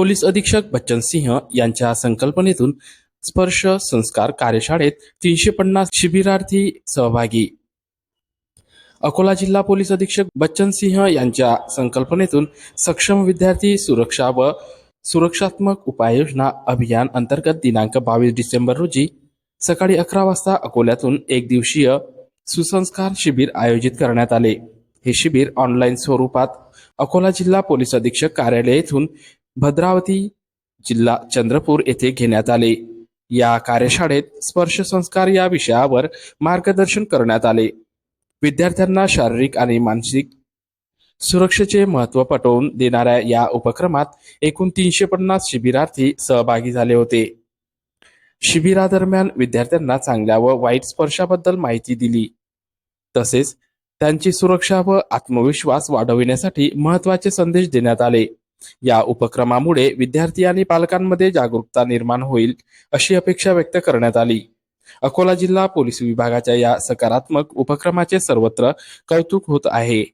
Police अधीक्षक बच्चन सिंह यांच्या संकल्पनेतून स्पर्श संस्कार कार्यशाळेत तीनशे पन्नास शिबिरार्थी सहभागी. अकोला जिल्हा पोलीस अधीक्षक बच्चन सिंह यांच्या संकल्पनेतून सक्षम विद्यार्थी सुरक्षा व सुरक्षात्मक उपाययोजना अभियान अंतर्गत दिनांक बावीस डिसेंबर रोजी सकाळी अकरा वाजता अकोल्यातून एक दिवसीय सुसंस्कार शिबिर आयोजित करण्यात आले. हे शिबिर ऑनलाईन स्वरूपात अकोला जिल्हा पोलीस अधीक्षक कार्यालय येथून भद्रावती जिल्हा चंद्रपूर येथे घेण्यात आले. या कार्यशाळेत स्पर्श संस्कार या विषयावर मार्गदर्शन करण्यात आले. विद्यार्थ्यांना शारीरिक आणि मानसिक सुरक्षेचे महत्त्व पटवून देणाऱ्या या उपक्रमात एकूण तीनशे पन्नास शिबिरार्थी सहभागी झाले होते. शिबिरादरम्यान विद्यार्थ्यांना चांगल्या व वाईट स्पर्शाबद्दल माहिती दिली. तसेच त्यांची सुरक्षा व आत्मविश्वास वाढविण्यासाठी महत्त्वाचे संदेश देण्यात आले. या उपक्रमामुळे विद्यार्थी आणि पालकांमध्ये जागरूकता निर्माण होईल अशी अपेक्षा व्यक्त करण्यात आली. अकोला जिल्हा पोलीस विभागाच्या या सकारात्मक उपक्रमाचे सर्वत्र कौतुक होत आहे.